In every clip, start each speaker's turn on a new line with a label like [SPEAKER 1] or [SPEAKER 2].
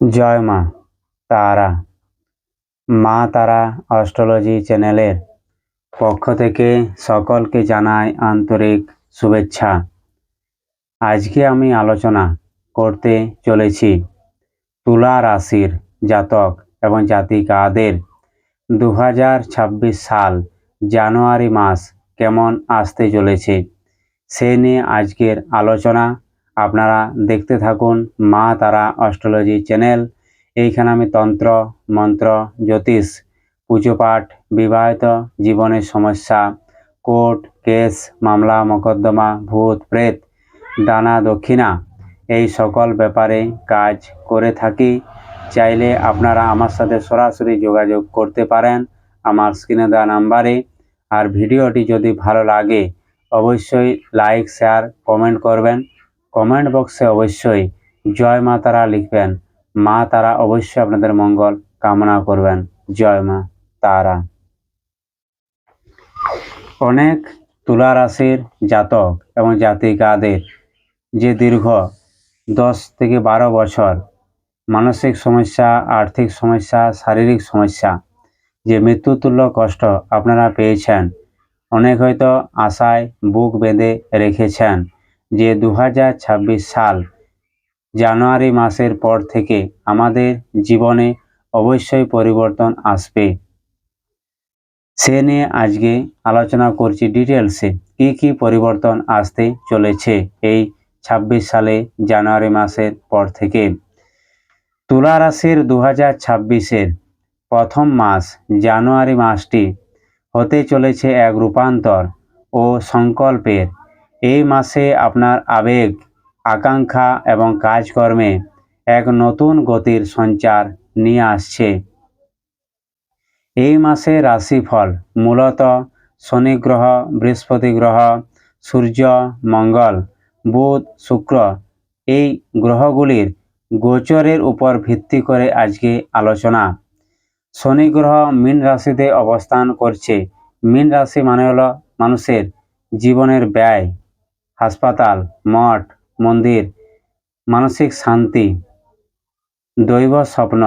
[SPEAKER 1] জয় মা তারা। মা তারা অস্ট্রোলজি চ্যানেলের পক্ষ থেকে সকলকে জানাই আন্তরিক শুভেচ্ছা। আজকে আমি আলোচনা করতে চলেছি তুলা রাশির জাতক এবং জাতিকাদের দু হাজার ছাব্বিশ সাল জানুয়ারি মাস কেমন আসতে চলেছে, সে নিয়ে আজকের আলোচনা আপনারা দেখতে থাকুন মা তারা অস্ট্রোলজি চ্যানেল। এইখানে আমি তন্ত্র, মন্ত্র, জ্যোতিষ পুজোপাঠ বিবাহিত জীবনের সমস্যা, কোর্ট, কেস, মামলা, মকদ্দমা, ভূত, প্রেত, দানা, দক্ষিণা, এই সকল ব্যাপারে কাজ করে থাকি। চাইলে আপনারা আমার সাথে সরাসরি যোগাযোগ করতে পারেন আমার স্ক্রিনে দেওয়া নাম্বারে। আর ভিডিওটি যদি ভালো লাগে, অবশ্যই লাইক, শেয়ার, কমেন্ট করবেন। কমেন্ট বক্সে অবশ্যই জয় মা তারা লিখবেন। মা তারা অবশ্যই আপনাদের মঙ্গল কামনা করবেন। জয় মা তারা। অনেক তুলা রাশির জাতক এবং জাতিকাদের যে দীর্ঘ দশ থেকে বারো বছর মানসিক সমস্যা, আর্থিক সমস্যা, শারীরিক সমস্যা, যে মৃত্যুতুল্য কষ্ট আপনারা পেয়েছেন, অনেক হয়তো আশায় বুক বেঁধে রেখেছেন। যে দু হাজার ছাব্বিশ সাল জানুয়ারি মাসের পর থেকে আমাদের জীবনে অবশ্যই পরিবর্তন আসবে। সে নিয়ে আজকে আলোচনা করছি ডিটেলসে কি কি পরিবর্তন আসতে চলেছে এই ২৬ সালে জানুয়ারি মাসের পর থেকে। তুলা রাশির দু হাজার ছাব্বিশের প্রথম মাস জানুয়ারি মাসটি হতে চলেছে এক রূপান্তর ও সংকল্পের এই মাসে আপনার আবেগ, আকাঙ্ক্ষা এবং কাজকর্মে এক নতুন গতির সঞ্চার নিয়ে আসছে। এই মাসে রাশিফল মূলত শনি গ্রহ, বৃহস্পতি গ্রহ, সূর্য, মঙ্গল, বুধ, শুক্র এই গ্রহগুলির গোচরের উপর ভিত্তি করে আজকে আলোচনা। শনি গ্রহ মীন রাশিতে অবস্থান করছে। মীন রাশি মানে হলো মানুষের জীবনের ব্যয়। হাসপাতাল, মঠ, মন্দির, মানসিক শান্তি, দৈব স্বপ্ন,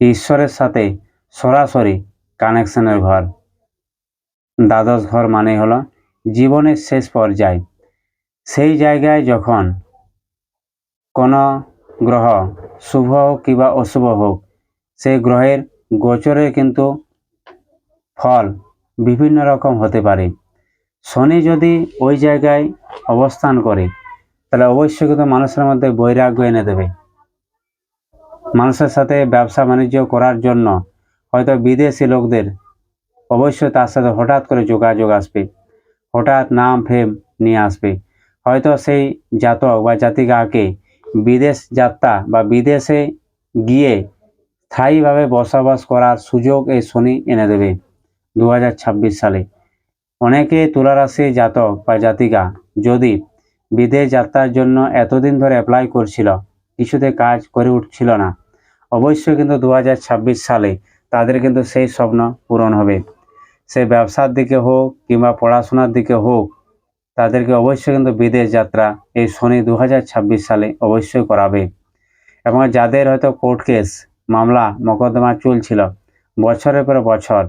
[SPEAKER 1] ঈশ্বরের সাথে সরাসরি কানেকশনের ঘর। দ্বাদশ ঘর মানে হলো জীবনের শেষ পর্যায়। সেই জায়গায় যখন কোনো গ্রহ শুভ হোক কিংবা অশুভ হোক, সেই গ্রহের গোচরে কিন্তু ফল বিভিন্ন রকম হতে পারে। শনি যদি ওই জায়গায় অবস্থান করে, তাহলে অবশ্যই কিন্তু মানুষের মধ্যে বৈরাগ্য এনে দেবে। মানুষের সাথে ব্যবসা বাণিজ্য করার জন্য হয়তো বিদেশি লোকদের অবশ্যই তার সাথে হঠাৎ করে যোগাযোগ আসবে, হঠাৎ নাম, ফেম নিয়ে আসবে। হয়তো সেই জাতক বা জাতিকাকে বিদেশ যাত্রা বা বিদেশে গিয়ে স্থায়ীভাবে বসবাস করার সুযোগ এই শনি এনে দেবে দু হাজার ছাব্বিশ সালে। অনেকে তুলারাশি জাতক বা জাতিকা যদি বিদেশ যাত্রার জন্য এতদিন ধরে অ্যাপ্লাই করছিল, কিছুতে কাজ করে উঠছিল না। অবশ্যই কিন্তু দু হাজার ছাব্বিশ সালে তাদের কিন্তু সেই স্বপ্ন পূরণ হবে। সে ব্যবসার দিকে হোক কিংবা পড়াশোনার দিকে হোক, তাদেরকে অবশ্যই কিন্তু বিদেশ যাত্রা এই শনি দু হাজার ছাব্বিশ সালে অবশ্যই করাবে। এবং যাদের হয়তো কোর্ট কেস মামলা, মোকদ্দমা চলছিল, বছরের পর বছর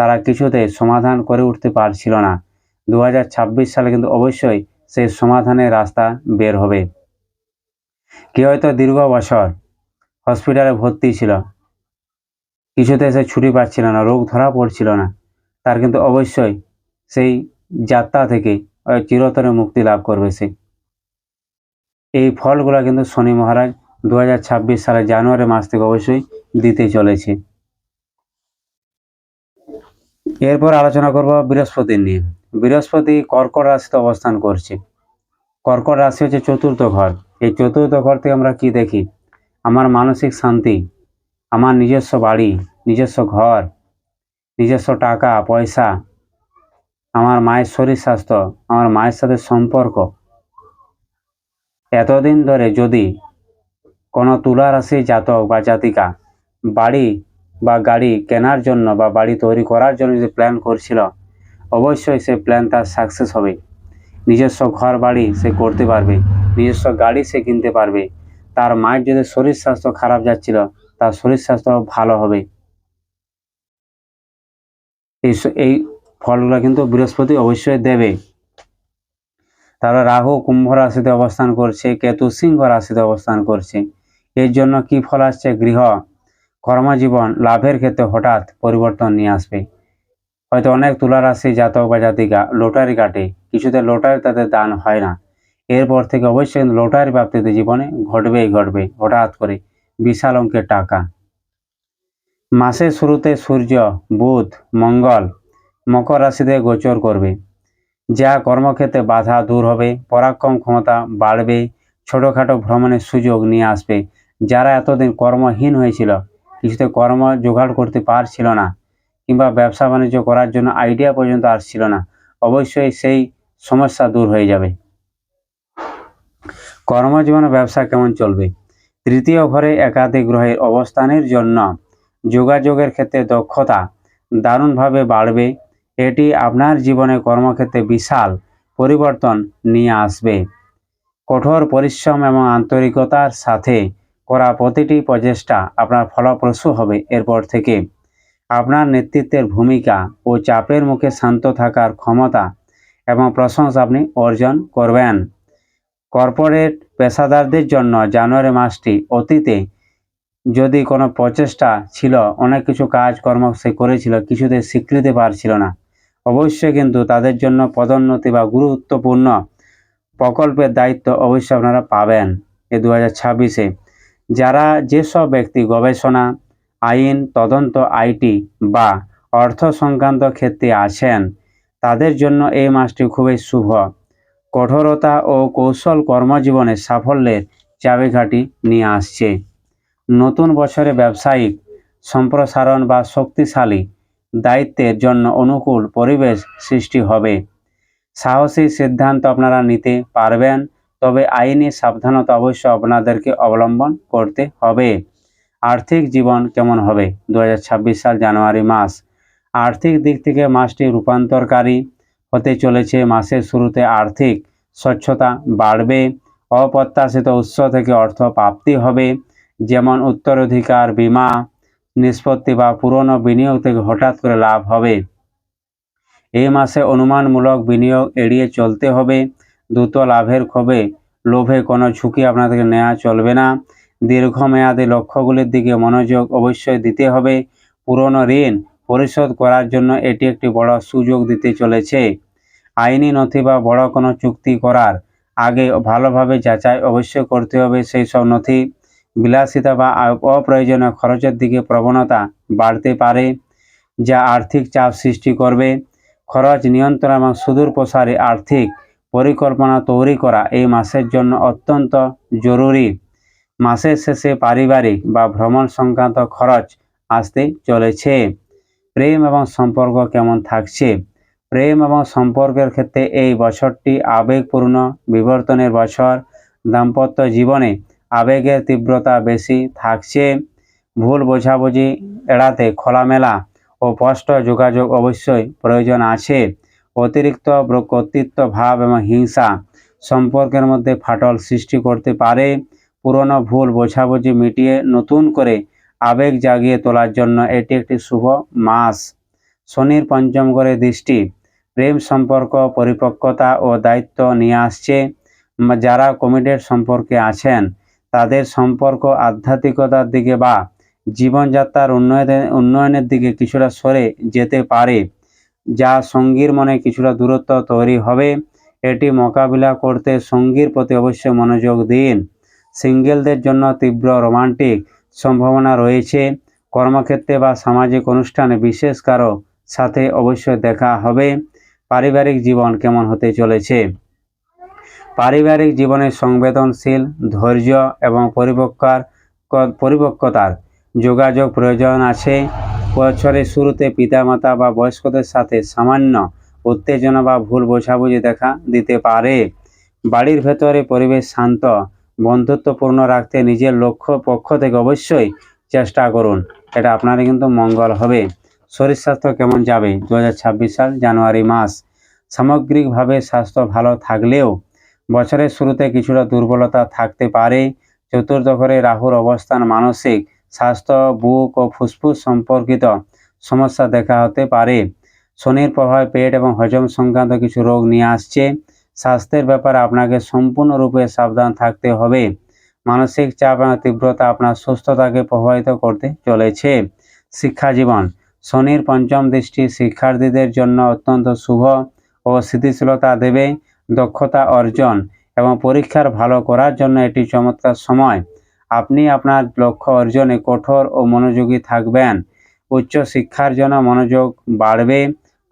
[SPEAKER 1] তারা কিছুতে সমাধান করে উঠতে পারছিল না। দু হাজার ছাব্বিশ সালে কিন্তু অবশ্যই সেই সমাধানের রাস্তা বের হবে। কেউ হয়তো দীর্ঘ বছর হসপিটালে ভর্তি ছিল। কিছুতে সে ছুটি পাচ্ছিল না, রোগ ধরা পড়ছিল না। তার কিন্তু অবশ্যই সেই যাত্রা থেকে চিরতরে মুক্তি লাভ করবে সে। এই ফলগুলো কিন্তু শনি মহারাজ দু হাজার ছাব্বিশ সালে জানুয়ারি মাস থেকে অবশ্যই দিতে চলেছে। এরপর আলোচনা করব বৃহস্পতি নিয়ে। বৃহস্পতি কর্কট রাশিতে অবস্থান করছে। কর্কট রাশি হচ্ছে চতুর্থ ঘর। এই চতুর্থ ঘর থেকে আমরা কি দেখি? আমার মানসিক শান্তি, আমার নিজস্ব বাড়ি, নিজস্ব ঘর, নিজস্ব টাকা, পয়সা, আমার মায়ের শরীর স্বাস্থ্য, আমার মায়ের সাথে সম্পর্ক। এতদিন ধরে যদি কোনো তুলা রাশি জাতক বা জাতিকা বাড়ি বা গাড়ি কেনার জন্য বা বাড়ি তৈরি করার জন্য যদি প্ল্যান করছিল, অবশ্যই সে প্ল্যান তার সাকসেস হবে। নিজস্ব ঘর বাড়ি সে করতে পারবে, নিজস্ব গাড়ি সে কিনতে পারবে। তার মায়ের যদি শরীর স্বাস্থ্য খারাপ যাচ্ছিল, তার শরীর স্বাস্থ্য ভালো হবে। এই এই ফলগুলো কিন্তু বৃহস্পতি অবশ্যই দেবে। তারপরে রাহু কুম্ভ রাশিতে অবস্থান করছে, কেতু সিংহ রাশিতে অবস্থান করছে। এর জন্য কি ফল আসছে? গৃহ। কর্মজীবন লাভের ক্ষেত্রে হঠাৎ পরিবর্তন নিয়ে আসবে। হয়তো অনেক তুলা রাশি জাতক বা জাতিকা লটারি কাটে, কিছুতে লটারি তাদের দান হয় না। এরপর থেকে অবশ্যই লটারি প্রাপ্তিতে জীবনে ঘটবেই ঘটবে, হঠাৎ করে বিশাল অঙ্কের টাকা। মাসের শুরুতে সূর্য, বুধ, মঙ্গল, মকর রাশিতে গোচর করবে। যা কর্মক্ষেত্রে বাধা দূর হবে, পরাক্রম ক্ষমতা বাড়বে, ছোটোখাটো ভ্রমণের সুযোগ নিয়ে আসবে। যারা এতদিন কর্মহীন হয়েছিল কিছুতে কর্ম জোগাড় করতে পারছিল না কিংবা ব্যবসা বাণিজ্য করার জন্য আইডিয়া পর্যন্ত আসছিল না, অবশ্যই সেই সমস্যা দূর হয়ে যাবে। কর্মজীবনে ব্যবসা কেমন চলবে? তৃতীয় ঘরে একাধিক গ্রহের অবস্থানের জন্য যোগাযোগের ক্ষেত্রে দক্ষতা দারুণভাবে বাড়বে। এটি আপনার জীবনে কর্মক্ষেত্রে বিশাল পরিবর্তন নিয়ে আসবে। কঠোর পরিশ্রম এবং আন্তরিকতার সাথে করা প্রতিটি প্রচেষ্টা আপনার ফলপ্রসূ হবে। এরপর থেকে আপনার নেতৃত্বের ভূমিকা ও চাপের মুখে শান্ত থাকার ক্ষমতা এবং প্রশংসা আপনি অর্জন করবেন। কর্পোরেট পেশাদারদের জন্য জানুয়ারি মাসটি অতীতে যদি কোনো প্রচেষ্টা ছিল, অনেক কিছু কাজকর্ম সে করেছিল, কিছুতে স্বীকৃতি পারছিল না। অবশ্যই কিন্তু তাদের জন্য পদোন্নতি বা গুরুত্বপূর্ণ প্রকল্পের দায়িত্ব অবশ্যই আপনারা পাবেন। এ দু হাজার ছাব্বিশে যারা যেসব ব্যক্তি গবেষণা, আইন, তদন্ত, আইটি বা অর্থ সংক্রান্ত ক্ষেত্রে আছেন, তাদের জন্য এই মাসটি খুবই শুভ। কঠোরতা ও কৌশল কর্মজীবনে সাফল্যের চাবিকাঠি নিয়ে আসছে। নতুন বছরে ব্যবসায়িক, সম্প্রসারণ বা শক্তিশালী দায়িত্বের জন্য অনুকূল পরিবেশ সৃষ্টি হবে। সাহসী সিদ্ধান্ত আপনারা নিতে পারবেন। তবে আইনি সাবধানতা অবশ্য আপনাদেরকে অবলম্বন করতে হবে। আর্থিক জীবন কেমন হবে? দু হাজার ছাব্বিশ সাল জানুয়ারি মাস। আর্থিক দিক থেকে মাসটি রূপান্তরকারী হতে চলেছে। মাসের শুরুতে আর্থিক স্বচ্ছতা বাড়বে। অপ্রত্যাশিত উৎস থেকে অর্থ প্রাপ্তি হবে। যেমন উত্তরাধিকার, বীমা, নিষ্পত্তি বা পুরনো বিনিয়োগ থেকে হঠাৎ করে লাভ হবে। এই মাসে অনুমানমূলক বিনিয়োগ এড়িয়ে চলতে হবে। দ্রুত লাভের ক্ষোভে, লোভে কোনো ঝুঁকি আপনাদেরকে নেওয়া চলবে না। দীর্ঘমেয়াদী লক্ষ্যগুলির দিকে মনোযোগ অবশ্যই দিতে হবে। পুরনো ঋণ পরিশোধ করার জন্য এটি একটি বড় সুযোগ দিতে চলেছে। আইনি নথি বা বড় কোনো চুক্তি করার আগে ভালোভাবে যাচাই অবশ্যই করতে হবে সেই সব নথি। বিলাসিতা বা অপ্রয়োজনীয় খরচের দিকে প্রবণতা বাড়তে পারে, যা আর্থিক চাপ সৃষ্টি করবে। খরচ নিয়ন্ত্রণ এবং সুদূর প্রসারে আর্থিক পরিকল্পনা তৈরি করা এই মাসের জন্য অত্যন্ত জরুরি। মাসের শেষে পারিবারিক বা ভ্রমণ সংক্রান্ত খরচ আসতে চলেছে। প্রেম এবং সম্পর্ক কেমন থাকছে? প্রেম এবং সম্পর্কের ক্ষেত্রে এই বছরটি আবেগপূর্ণ বিবর্তনের বছর। দাম্পত্য জীবনে আবেগের তীব্রতা বেশি থাকছে। ভুল বোঝাবুঝি এড়াতে খোলামেলা ও স্পষ্ট যোগাযোগ অবশ্যই প্রয়োজন আছে। অতিরিক্ত কর্তৃত্ব ভাব এবং হিংসা সম্পর্কের মধ্যে ফাটল সৃষ্টি করতে পারে। পুরনো ভুল বোঝাবুঝি মিটিয়ে নতুন করে আবেগ জাগিয়ে তোলার জন্য এটি একটি শুভ মাস। শনির পঞ্চম ঘরে দৃষ্টি। প্রেম সম্পর্ক, পরিপক্কতা ও দায়িত্ব নিয়ে আসছে। যারা কমিটেড সম্পর্কে আছেন, তাদের সম্পর্ক আধ্যাত্মিকতার দিকে বা জীবনযাত্রার উন্নয়নের উন্নয়নের দিকে কিছুটা সরে যেতে পারে। যা সঙ্গীর মনে কিছুটা দূরত্ব তৈরি হবে, এটি মোকাবিলা করতে সঙ্গীর প্রতি অবশ্যই মনোযোগ দিন। সিঙ্গেলদের জন্য তীব্র রোমান্টিক সম্ভাবনা রয়েছে। কর্মক্ষেত্রে বা সামাজিক অনুষ্ঠানে বিশেষ কারও সাথে অবশ্যই দেখা হবে। পারিবারিক জীবন কেমন হতে চলেছে? পারিবারিক জীবনে সংবেদনশীল, ধৈর্য এবং পরিপক্কার, পরিপক্কতার যোগাযোগ প্রয়োজন আছে। বছরের শুরুতে পিতামাতা বা বয়স্কদের সাথে সামান্য উত্তেজনা বা ভুল বোঝাবুঝি দেখা দিতে পারে। বাড়ির ভেতরে পরিবেশ শান্ত, বন্ধুত্বপূর্ণ রাখতে নিজের লক্ষ্য পক্ষ থেকে অবশ্যই চেষ্টা করুন। এটা আপনারই কিন্তু মঙ্গল হবে। শরীর স্বাস্থ্য কেমন যাবে? দু হাজার ছাব্বিশ সাল, জানুয়ারি মাস। সামগ্রিকভাবে স্বাস্থ্য ভালো থাকলেও বছরের শুরুতে কিছুটা দুর্বলতা থাকতে পারে। চতুর্থ ঘরে রাহুর অবস্থান মানসিক স্বাস্থ্য, বুক ও ফুসফুস সম্পর্কিত সমস্যা দেখা হতে পারে। শনির প্রভাবে পেট এবং হজম সংক্রান্ত কিছু রোগ নিয়ে আসছে। স্বাস্থ্যের ব্যাপারে আপনাকে সম্পূর্ণরূপে সাবধান থাকতে হবে। মানসিক চাপ এবং তীব্রতা আপনার সুস্থতাকে প্রভাবিত করতে চলেছে। শিক্ষা জীবন। শনির পঞ্চম দৃষ্টি শিক্ষার্থীদের জন্য অত্যন্ত শুভ ও স্থিতিশীলতা দেবে, দক্ষতা অর্জন এবং পরীক্ষার ভালো করার জন্য এটি চমৎকার সময়। আপনি আপনার লক্ষ্য অর্জনে কঠোর ও মনোযোগী থাকবেন। উচ্চ শিক্ষার জন্য মনোযোগ বাড়বে,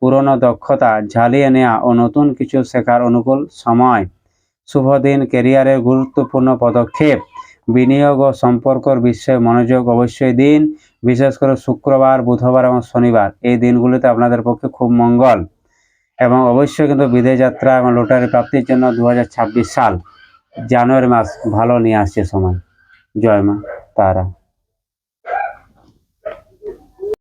[SPEAKER 1] পুরনো দক্ষতা ঝালিয়ে নেওয়া ও নতুন কিছু শেখার অনুকূল সময়। শুভ দিন ক্যারিয়ারের গুরুত্বপূর্ণ পদক্ষেপ। বিনিয়োগ ও সম্পর্কর বিষয়ে মনোযোগ অবশ্যই দিন, বিশেষ করে শুক্রবার, বুধবার এবং শনিবার। এই দিনগুলিতে আপনাদের পক্ষে খুব মঙ্গল। এবং অবশ্যই কিন্তু বিদেশ যাত্রা এবং লটারি প্রাপ্তির জন্য দু হাজার ছাব্বিশ সাল, জানুয়ারি মাস ভালো নিয়ে আসছে সময়। জয় মা তারা